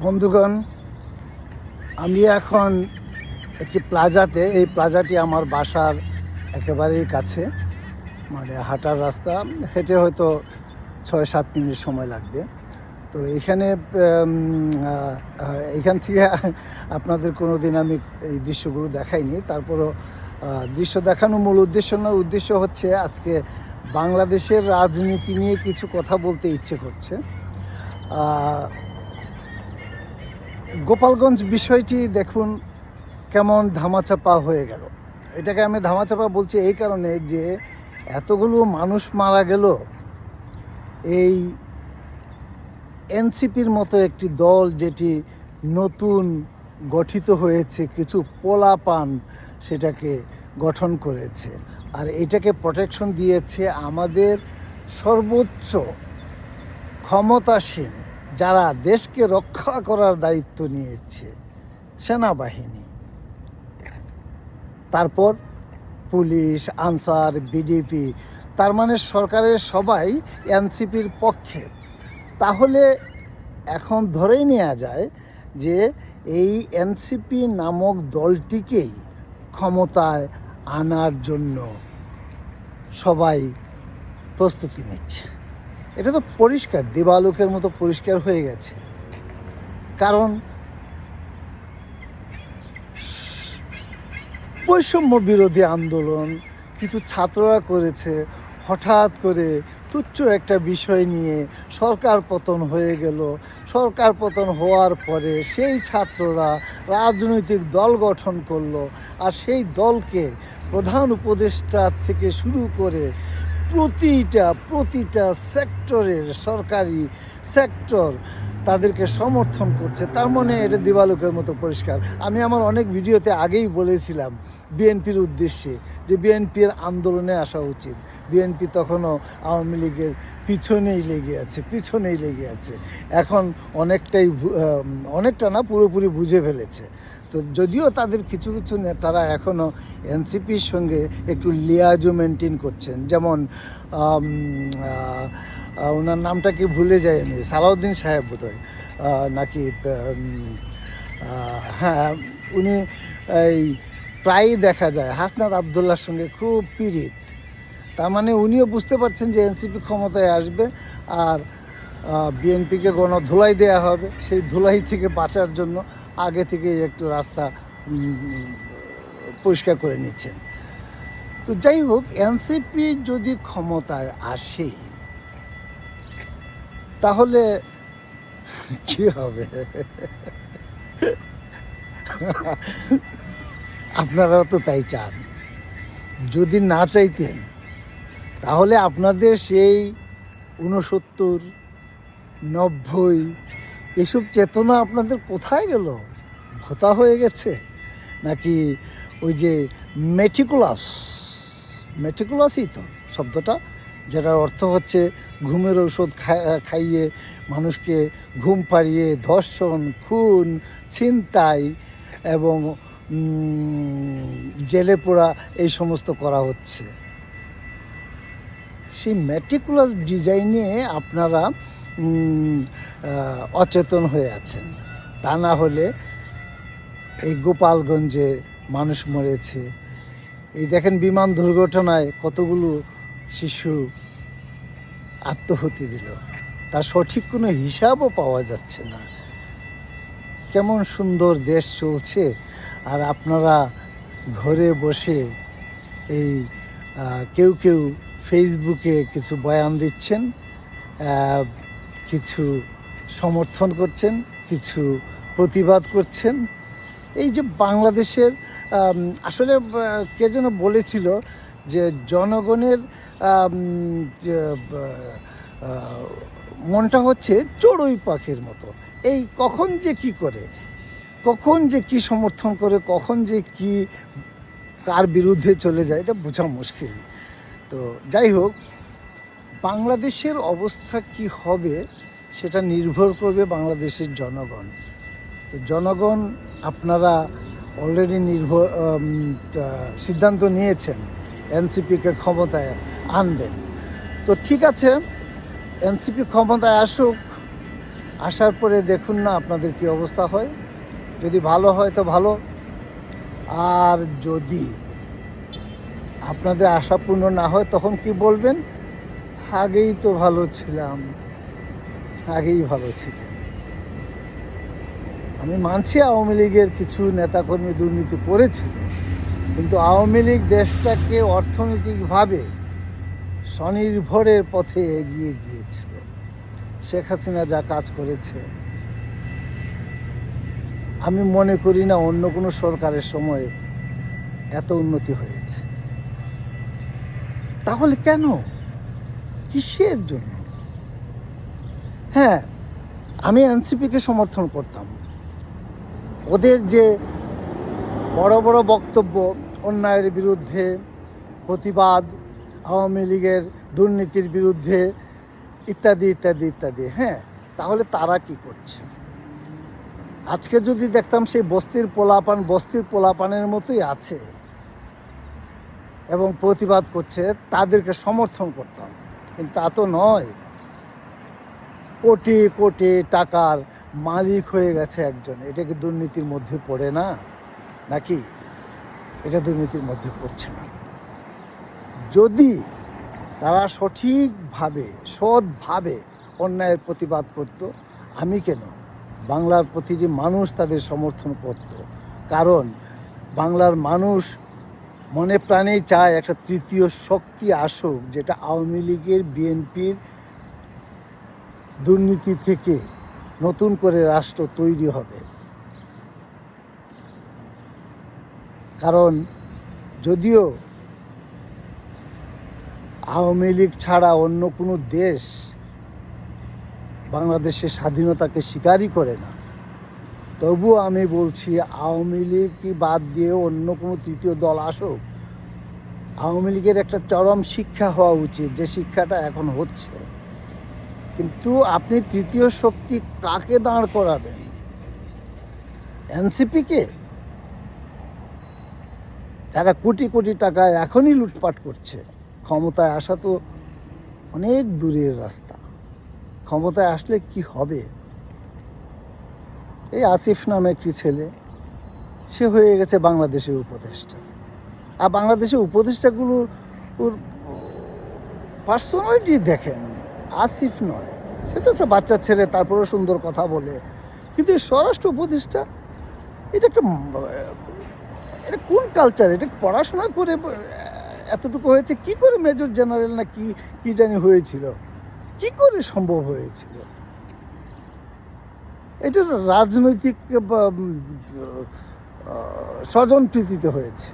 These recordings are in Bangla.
বন্ধুগণ, আমি এখন একটি প্লাজাতে, এই প্লাজাটি আমার বাসার একেবারেই কাছে মানে হাঁটার রাস্তা। হেঁটে হয়তো ছয় সাত মিনিট সময় লাগবে। তো এখানে এখান থেকে আপনাদের কোনো দিন আমি এই দৃশ্যগুলো দেখাইনি। তারপরও দৃশ্য দেখানো মূল উদ্দেশ্য না, উদ্দেশ্য হচ্ছে আজকে বাংলাদেশের রাজনীতি নিয়ে কিছু কথা বলতে ইচ্ছে করছে। গোপালগঞ্জ বিষয়টি দেখুন কেমন ধামাচাপা হয়ে গেল। এটাকে আমি ধামাচাপা বলছি এই কারণে যে এতগুলো মানুষ মারা গেল। এই এনসিপির মতো একটি দল যেটি নতুন গঠিত হয়েছে, কিছু পোলাপান সেটাকে গঠন করেছে আর এটাকে প্রোটেকশন দিয়েছে আমাদের সর্বোচ্চ ক্ষমতাসীন যারা দেশকে রক্ষা করার দায়িত্ব নিয়েছে, সেনাবাহিনী। তারপর পুলিশ, আনসার বিডিপি তার মানে সরকারের সবাই এনসিপির পক্ষে। তাহলে এখন ধরেই নেওয়া যায় যে এই এনসিপি নামক দলটিকেই ক্ষমতায় আনার জন্য সবাই প্রস্তুতি নিচ্ছে। এটা তো পরিষ্কার, দেবালোকের মতো পরিষ্কার হয়ে গেছে। কারণ বৈষম্য বিরোধী আন্দোলন কিছু ছাত্ররা করেছে, হঠাৎ করে তুচ্ছ একটা বিষয় নিয়ে সরকার পতন হয়ে গেল। সরকার পতন হওয়ার পরে সেই ছাত্ররা রাজনৈতিক দল গঠন করল আর সেই দলকে প্রধান উপদেষ্টা থেকে শুরু করে প্রতিটা প্রতিটা সেক্টরের সরকারি সেক্টর তাদেরকে সমর্থন করছে। তার মানে এটা দিবালোকের মতো পরিষ্কার। আমি আমার অনেক ভিডিওতে আগেই বলেছিলাম বিএনপির উদ্দেশ্যে যে বিএনপির আন্দোলনে আসা উচিত। বিএনপি তখনও আওয়ামী লীগের পিছনেই লেগে আছে, পিছনেই লেগে আছে। এখন অনেকটাই অনেকটা না পুরোপুরি বুঝে ফেলেছে। তো যদিও তাদের কিছু কিছু নেতারা এখনও এনসিপির সঙ্গে একটু লিয়াজও মেনটেন করছেন। যেমন ওনার নামটা কি ভুলে যাই আমি সালাউদ্দিন সাহেব বোধহয় নাকি হ্যাঁ উনি এই প্রায়ই দেখা যায়। হাসনাত আবদুল্লার সঙ্গে খুব পীড়িত। তার মানে উনিও বুঝতে পারছেন যে এনসিপি ক্ষমতায় আসবে আর বিএনপিকে গণ ধুলাই দেওয়া হবে। সেই ধুলাই থেকে বাঁচার জন্য আগে থেকে একটু রাস্তা পরিষ্কার করে নিচ্ছেন। তো যাই হোক, এনসিপি যদি ক্ষমতায় আসে, তাহলে কি হবে? আপনারাও তো তাই চান। যদি না চাইতেন, তাহলে আপনাদের সেই উনসত্তর নব্বই এসব চেতনা আপনাদের কোথায় গেল? ভোতা হয়ে গেছে? নাকি ওই যে মেটিকুলাস? মেটিকুলাসই তো শব্দটা, যেটার অর্থ হচ্ছে ঘুমের ঔষধ খাইয়ে মানুষকে ঘুম পাড়িয়ে ধর্ষণ, খুন, ছিনতাই এবং জেলে পোড়া এই সমস্ত করা হচ্ছে। সেই ম্যাটিকুলাস ডিজাইনে আপনারা অচেতন হয়ে আছেন। তা না হলে এই গোপালগঞ্জে মানুষ মরেছে। এই দেখেন বিমান দুর্ঘটনায় কতগুলো শিশু আত্মহতি দিল। তার সঠিক কোনো হিসাবও পাওয়া যাচ্ছে না। কেমন সুন্দর দেশ চলছে। আর আপনারা ঘরে বসে এই কেউ কেউ ফেসবুকে কিছু বয়ান দিচ্ছেন। কিছু সমর্থন করছেন, কিছু প্রতিবাদ করছেন। এই যে বাংলাদেশের আসলে কে যেন বলেছিল যে জনগণের মনটা হচ্ছে চড়ুই পাখির মতো। এই কখন যে কি করে, কখন যে কি সমর্থন করে, কখন যে কি, কার বিরুদ্ধে চলে যায়, এটা বোঝা মুশকিল। তো যাই হোক, বাংলাদেশের অবস্থা কি হবে সেটা নির্ভর করবে বাংলাদেশের জনগণ। তো জনগণ আপনারা অলরেডি নির্ভর সিদ্ধান্ত নিয়েছেন এনসিপিকে ক্ষমতায় আনবেন। তো ঠিক আছে, এনসিপি ক্ষমতায় আসুক, আসার পরে দেখুন না আপনাদের কি অবস্থা হয়। যদি ভালো হয় তো ভালো, আর যদি আপনাদের আশা পূর্ণ না হয় তখন কি বলবেন? আগেই তো ভালো ছিলাম। আগেই ভালো ছিলাম আমি মানছি আওয়ামী লীগের কিছু নেতাকর্মী দুর্নীতি করেছিল কিন্তু আওয়ামী লীগ দেশটাকে অর্থনৈতিকভাবে স্বনির্ভরের পথে এগিয়ে গিয়েছিল। শেখ হাসিনা যা কাজ করেছে, আমি মনে করি না অন্য কোনো সরকারের সময় এত উন্নতি হয়েছে। তাহলে কেন? কিসের জন্য? হ্যাঁ আমি এনসিপিকে সমর্থন করতাম। ওদের যে বড় বড় বক্তব্য, অন্যায়ের বিরুদ্ধে প্রতিবাদ, আওয়ামী লীগের দুর্নীতির বিরুদ্ধে ইত্যাদি ইত্যাদি ইত্যাদি হ্যাঁ তাহলে তারা কি করছে? আজকে যদি দেখতাম সেই বস্তির পোলাপান, বস্তির পোলাপানের মতোই আছে এবং প্রতিবাদ করছে, তাদেরকে সমর্থন করতাম। কিন্তু তা তো নয়। কোটি কোটি টাকার মালিক হয়ে গেছে একজন। এটা কি দুর্নীতির মধ্যে পড়ে না? নাকি? এটা দুর্নীতির মধ্যে পড়ছে না। যদি তারা সঠিকভাবে, সৎভাবে অন্যায়ের প্রতিবাদ করত, আমি কেন? বাংলার প্রতিটি মানুষ তাদের সমর্থন করত। কারণ বাংলার মানুষ মনে প্রাণেই চায় একটা তৃতীয় শক্তি আসুক, যেটা আওয়ামী লীগের বিএনপির দুর্নীতি থেকে নতুন করে রাষ্ট্র তৈরি হবে। কারণ যদিও আওয়ামী লীগ ছাড়া অন্য কোনো দেশ বাংলাদেশের স্বাধীনতাকে স্বীকারই করে না, তবুও আমি বলছি আওয়ামী লীগ বাদ দিয়ে অন্য কোনো তৃতীয় দল আসুক, আওয়ামী লীগের একটা চরম শিক্ষা হওয়া উচিত যে শিক্ষাটা এখন হচ্ছে। কিন্তু আপনি তৃতীয় শক্তি কাকে দাঁড় করাবেন? এনসিপিকে যারা কোটি কোটি টাকা এখনই লুটপাট করছে, ক্ষমতায় আসা তো অনেক দূরের রাস্তা। ক্ষমতায় আসলে কি হবে? এই আসিফ নামে একটি ছেলে, সে হয়ে গেছে বাংলাদেশের উপদেষ্টা। আর বাংলাদেশের উপদেষ্টাগুলো ওর পার্সোনালিটি দেখেন। আসিফ নয়। সে তো একটা বাচ্চা ছেলে তারপরেও সুন্দর কথা বলে। কিন্তু স্বরাষ্ট্র উপদেষ্টা এটা একটা এটা কোন কালচার এটা পড়াশোনা করে এতটুকু হয়েছে? কি করে মেজর জেনারেল না কি কি জানি হয়েছিল? কি করে সম্ভব হয়েছিল? এটা রাজনৈতিক বা, উম, স্বজন প্রীতিতে হয়েছে।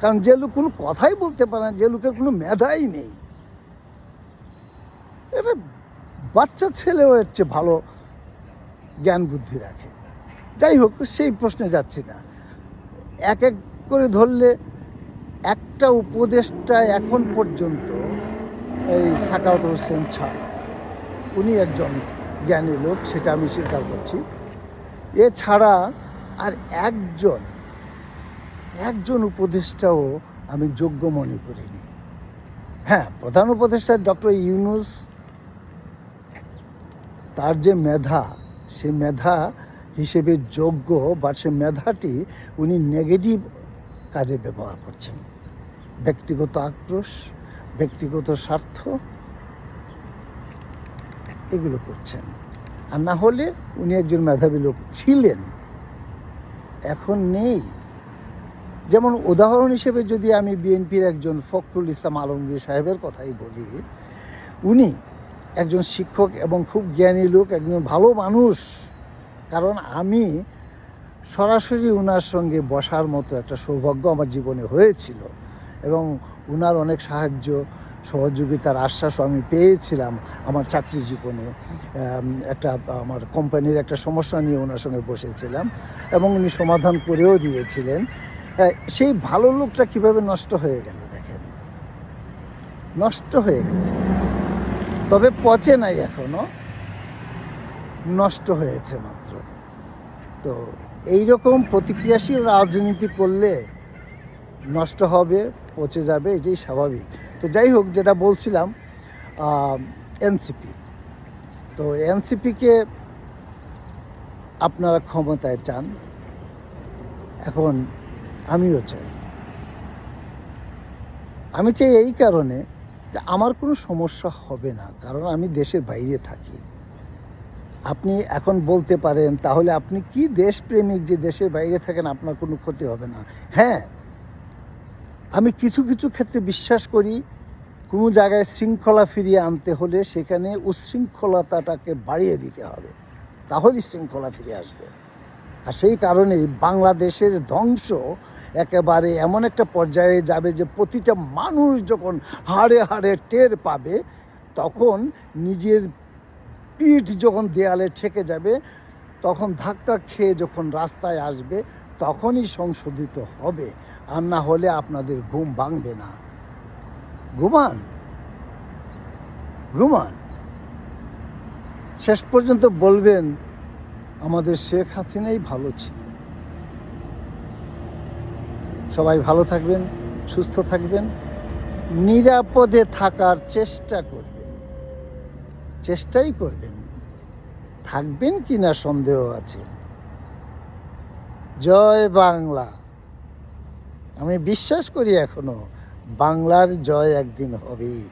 কারণ যে লোক কোনো কথাই বলতে পারে না যে লোকের কোনো মেধাই নেই। এটা বাচ্চা ছেলেও এর চেয়ে ভালো জ্ঞান বুদ্ধি রাখে। যাই হোক, সেই প্রশ্নে যাচ্ছি না। এক এক করে ধরলে একটা উপদেশটা এখন পর্যন্ত এই সাকাউত হোসেন ছাড় উনি একজন জ্ঞানী লোক, সেটা আমি স্বীকার করছি। এছাড়া আর একজন একজন উপদেষ্টাও আমি যোগ্য মনে করিনি। হ্যাঁ প্রধান উপদেষ্টা ডক্টর ইউনুস তার যে মেধা, সে মেধা হিসেবে যোগ্য বা সে মেধাটি উনি নেগেটিভ কাজে ব্যবহার করছেন। ব্যক্তিগত আক্রোশ, ব্যক্তিগত স্বার্থ, এগুলো করছেন। আর না হলে উনি একজন মেধাবী লোক ছিলেন। এখন নেই। যেমন উদাহরণ হিসেবে যদি আমি বিএনপির একজন ফখরুল ইসলাম আলমগীর সাহেবের কথাই বলি, উনি একজন শিক্ষক এবং খুব জ্ঞানী লোক, একজন ভালো মানুষ। কারণ আমি সরাসরি ওনার সঙ্গে বসার মতো একটা সৌভাগ্য আমার জীবনে হয়েছিল এবং ওনার অনেক সাহায্য, সহযোগিতার আশ্বাসও আমি পেয়েছিলাম আমার চাকরি জীবনে। একটা, আমার কোম্পানির একটা সমস্যা নিয়ে ওনার সঙ্গে বসেছিলাম এবং উনি সমাধান করেও দিয়েছিলেন। সেই ভালো লোকটা কীভাবে নষ্ট হয়ে গেল দেখেন? নষ্ট হয়ে গেছে। তবে পচে নাই এখনও। নষ্ট হয়েছে মাত্র। তো এই রকম প্রতিক্রিয়াশীল রাজনীতি করলে নষ্ট হবে, পচে যাবে, এটাই স্বাভাবিক। তো যাই হোক, যেটা বলছিলাম এনসিপি তো এনসিপিকে আপনারা ক্ষমতায় চান। এখন আমিও চাই। আমি চাই এই কারণে যে আমার কোনো সমস্যা হবে না, কারণ আমি দেশের বাইরে থাকি। আপনি এখন বলতে পারেন, তাহলে আপনি কি দেশপ্রেমিক যে দেশের বাইরে থাকেন, আপনার কোনো ক্ষতি হবে না। হ্যাঁ আমি কিছু কিছু ক্ষেত্রে বিশ্বাস করি, কোনো জায়গায় শৃঙ্খলা ফিরিয়ে আনতে হলে সেখানে উচ্ছৃঙ্খলতাটাকে বাড়িয়ে দিতে হবে। তাহলেই শৃঙ্খলা ফিরে আসবে। আর সেই কারণেই বাংলাদেশের ধ্বংস একেবারে এমন একটা পর্যায়ে যাবে যে প্রতিটা মানুষ যখন হাড়ে হাড়ে টের পাবে, তখন নিজের পিঠ যখন দেয়ালে ঠেকে যাবে, তখন ধাক্কা খেয়ে যখন রাস্তায় আসবে, তখনই সংশোধিত হবে। আর না হলে আপনাদের ঘুম ভাঙবে না। ঘুমান। ঘুমান। শেষ পর্যন্ত বলবেন, আমাদের শেখ হাসিনাই ভালো ছিল সবাই ভালো থাকবেন, সুস্থ থাকবেন, নিরাপদে থাকার চেষ্টা করবেন। চেষ্টাই করবেন। থাকবেন কি না সন্দেহ আছে? জয় বাংলা। আমি বিশ্বাস করি এখনও বাংলার জয় একদিন হবেই।